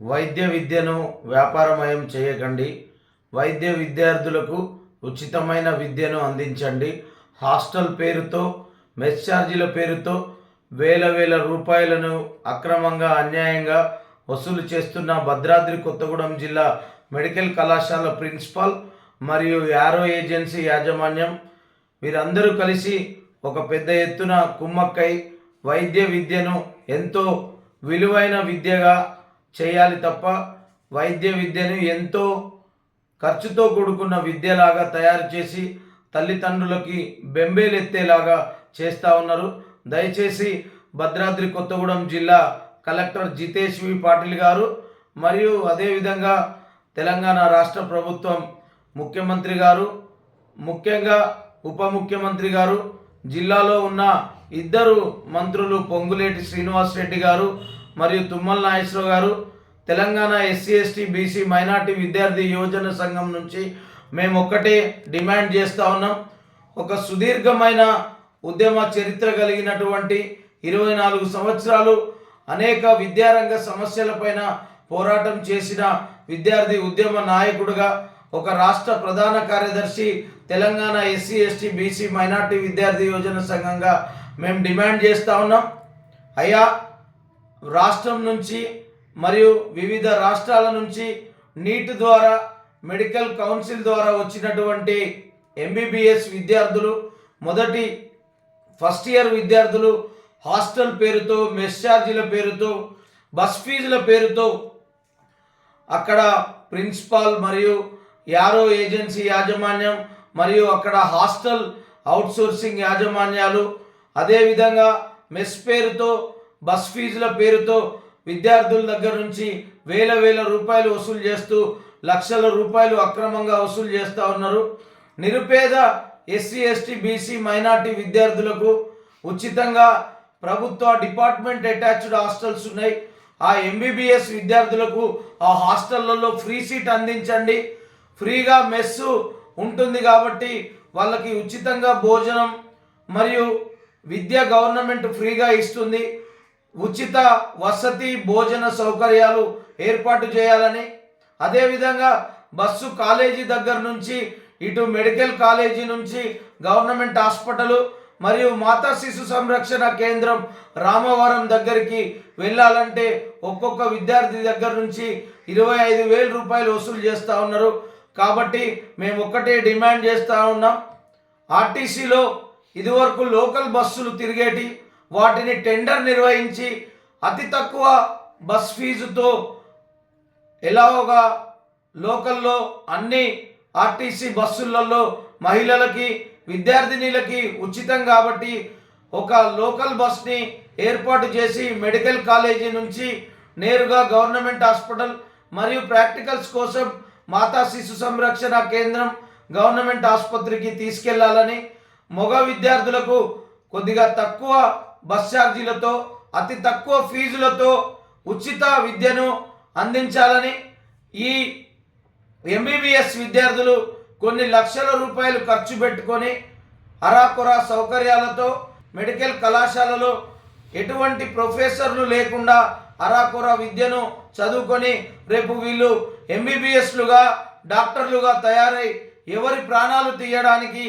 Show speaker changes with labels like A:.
A: వైద్య విద్యను వ్యాపారమయం చేయకండి. వైద్య విద్యార్థులకు ఉచితమైన విద్యను అందించండి. హాస్టల్ పేరుతో మెస్ ఛార్జీల పేరుతో వేల వేల రూపాయలను అక్రమంగా అన్యాయంగా వసూలు చేస్తున్న భద్రాద్రి కొత్తగూడెం జిల్లా మెడికల్ కళాశాల ప్రిన్సిపాల్ మరియు యారో ఏజెన్సీ యాజమాన్యం వీరందరూ కలిసి ఒక పెద్ద ఎత్తున కుమ్మక్కై వైద్య విద్యను ఎంతో విలువైన విద్యగా చేయాలి తప్ప వైద్య విద్యను ఎంతో ఖర్చుతో కూడుకున్న విద్యలాగా తయారు చేసి తల్లిదండ్రులకి బెంబేలెత్తేలాగా చేస్తూ ఉన్నారు. దయచేసి భద్రాద్రి కొత్తగూడెం జిల్లా కలెక్టర్ జితేష్ వి. పాటిల్ గారు మరియు అదేవిధంగా తెలంగాణ రాష్ట్ర ప్రభుత్వం ముఖ్యమంత్రి గారు ముఖ్యంగా ఉప ముఖ్యమంత్రి గారు జిల్లాలో ఉన్న ఇద్దరు మంత్రులు పొంగులేటి శ్రీనివాస్ రెడ్డి గారు మరియు Tummala Nageswararao garu Telangana SC ST BC minority విద్యార్థి యువజన సంఘం నుంచి మేము ఒక్కటే డిమాండ్ చేస్తూ ఉన్నాం. ఒక సుదీర్ఘమైన ఉద్యమ చరిత్ర కలిగినటువంటి ఇరవై నాలుగు సంవత్సరాలు అనేక విద్యారంగ సమస్యలపైన పోరాటం చేసిన విద్యార్థి ఉద్యమ నాయకుడుగా ఒక రాష్ట్ర ప్రధాన కార్యదర్శి Telangana SC ST BC minority విద్యార్థి యోజన సంఘంగా మేము డిమాండ్ చేస్తూ ఉన్నాం. అయ్యా రాష్ట్రం నుంచి మరియు వివిధ రాష్ట్రాల నుంచి నీట్ ద్వారా మెడికల్ కౌన్సిల్ ద్వారా వచ్చినటువంటి ఎంబీబీఎస్ విద్యార్థులు మొదటి ఫస్ట్ ఇయర్ విద్యార్థులు హాస్టల్ పేరుతో మెస్ ఛార్జీల పేరుతో బస్ ఫీజుల పేరుతో అక్కడ ప్రిన్సిపాల్ మరియు యారో ఏజెన్సీ యాజమాన్యం మరియు అక్కడ హాస్టల్ అవుట్సోర్సింగ్ యాజమాన్యాలు అదేవిధంగా మెస్ పేరుతో బస్ ఫీజుల పేరుతో విద్యార్థుల దగ్గర నుంచి వేల వేల రూపాయలు వసూలు చేస్తూ లక్షల రూపాయలు అక్రమంగా వసూలు చేస్తూ ఉన్నారు. నిరుపేద ఎస్సీ ఎస్టీ బీసీ మైనార్టీ విద్యార్థులకు ఉచితంగా ప్రభుత్వ డిపార్ట్మెంట్ అటాచ్డ్ హాస్టల్స్ ఉన్నాయి. ఆ ఎంబీబీఎస్ విద్యార్థులకు ఆ హాస్టళ్ళలో ఫ్రీ సీట్ అందించండి. ఫ్రీగా మెస్సు ఉంటుంది కాబట్టి వాళ్ళకి ఉచితంగా భోజనం మరియు విద్య గవర్నమెంట్ ఫ్రీగా ఇస్తుంది. ఉచిత వసతి భోజన సౌకర్యాలు ఏర్పాటు చేయాలని అదేవిధంగా బస్సు కాలేజీ దగ్గర నుంచి ఇటు మెడికల్ కాలేజీ నుంచి గవర్నమెంట్ హాస్పిటల్ మరియు మాతా శిశు సంరక్షణ కేంద్రం రామవరం దగ్గరికి వెళ్ళాలంటే ఒక్కొక్క విద్యార్థి దగ్గర నుంచి ఇరవై ఐదు వేల రూపాయలు వసూలు చేస్తూ ఉన్నారు. కాబట్టి మేము ఒక్కటే డిమాండ్ చేస్తూ ఉన్నాం. ఆర్టీసీలో ఇదివరకు లోకల్ బస్సులు తిరిగేటి వాటిని టెండర్ నిర్వహించి అతి తక్కువ బస్ ఫీజుతో ఎలాగోగా లోకల్లో అన్ని ఆర్టీసీ బస్సులలో మహిళలకి విద్యార్థినీలకి ఉచితం కాబట్టి ఒక లోకల్ బస్ని ఏర్పాటు చేసి మెడికల్ కాలేజీ నుంచి నేరుగా గవర్నమెంట్ హాస్పిటల్ మరియు ప్రాక్టికల్స్ కోసం మాతా శిశు సంరక్షణ కేంద్రం గవర్నమెంట్ ఆసుపత్రికి తీసుకెళ్ళాలని మగ విద్యార్థులకు కొద్దిగా తక్కువ బస్ ఛార్జీలతో అతి తక్కువ ఫీజులతో ఉచిత విద్యను అందించాలని ఈ ఎంబీబీఎస్ విద్యార్థులు కొన్ని లక్షల రూపాయలు ఖర్చు పెట్టుకొని అరాకొరా సౌకర్యాలతో మెడికల్ కళాశాలలో ఎటువంటి ప్రొఫెసర్లు లేకుండా అరాకొర విద్యను చదువుకొని రేపు వీళ్ళు ఎంబీబీఎస్లుగా డాక్టర్లుగా తయారై ఎవరి ప్రాణాలు తీయడానికి